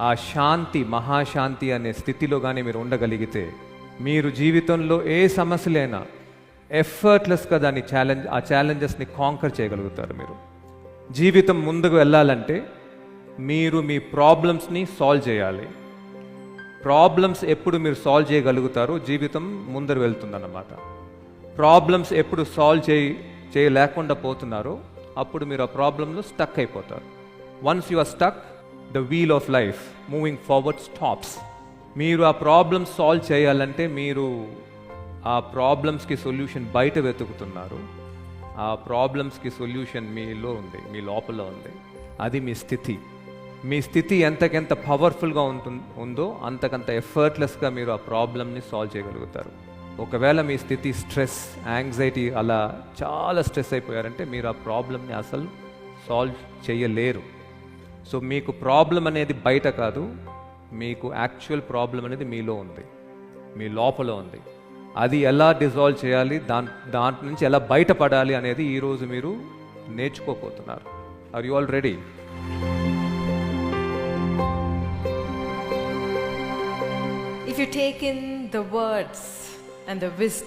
ఆ శాంతి మహాశాంతి అనే స్థితిలో కానీ మీరు ఉండగలిగితే మీరు జీవితంలో ఏ సమస్యలైనా ఎఫర్ట్లెస్గా దాన్ని ఛాలెంజ్ ఆ ఛాలెంజెస్ని కాంకర్ చేయగలుగుతారు మీరు. జీవితం ముందుకు వెళ్ళాలంటే మీరు మీ ప్రాబ్లమ్స్ని సాల్వ్ చేయాలి. ప్రాబ్లమ్స్ ఎప్పుడు మీరు సాల్వ్ చేయగలుగుతారో జీవితం ముందరు వెళ్తుందన్నమాట. ప్రాబ్లమ్స్ ఎప్పుడు సాల్వ్ చేయి చేయలేకుండా పోతున్నారో అప్పుడు మీరు ఆ ప్రాబ్లంలో స్టక్ అయిపోతారు. Once you are stuck the wheel of life moving forward stops మీరు ఆ ప్రాబ్లమ్స్ సాల్వ్ చేయాలంటే మీరు ఆ ప్రాబ్లమ్స్కి సొల్యూషన్ బయట వెతుకుతున్నారు. ఆ ప్రాబ్లమ్స్కి సొల్యూషన్ మీలో ఉంది మీ లోపల ఉంది. అది మీ స్థితి. మీ స్థితి ఎంతకెంత పవర్ఫుల్గా ఉంటు ఉందో అంతకంత ఎఫర్ట్లెస్గా మీరు ఆ ప్రాబ్లమ్ని సాల్వ్ చేయగలుగుతారు. ఒకవేళ మీ స్థితి స్ట్రెస్ యాంగ్జైటీ అలా చాలా స్ట్రెస్ అయిపోయారంటే మీరు ఆ ప్రాబ్లమ్ని అసలు సాల్వ్ చేయలేరు. సో మీకు ప్రాబ్లం అనేది బయట కాదు మీకు యాక్చువల్ ప్రాబ్లం అనేది మీలో ఉంది మీ లోపల ఉంది. అది ఎలా డిజాల్వ్ చేయాలి దాని దాంట్ నుంచి ఎలా బయటపడాలి అనేది ఈరోజు మీరు నేర్చుకోపోతున్నారు are you already If take in the words and the the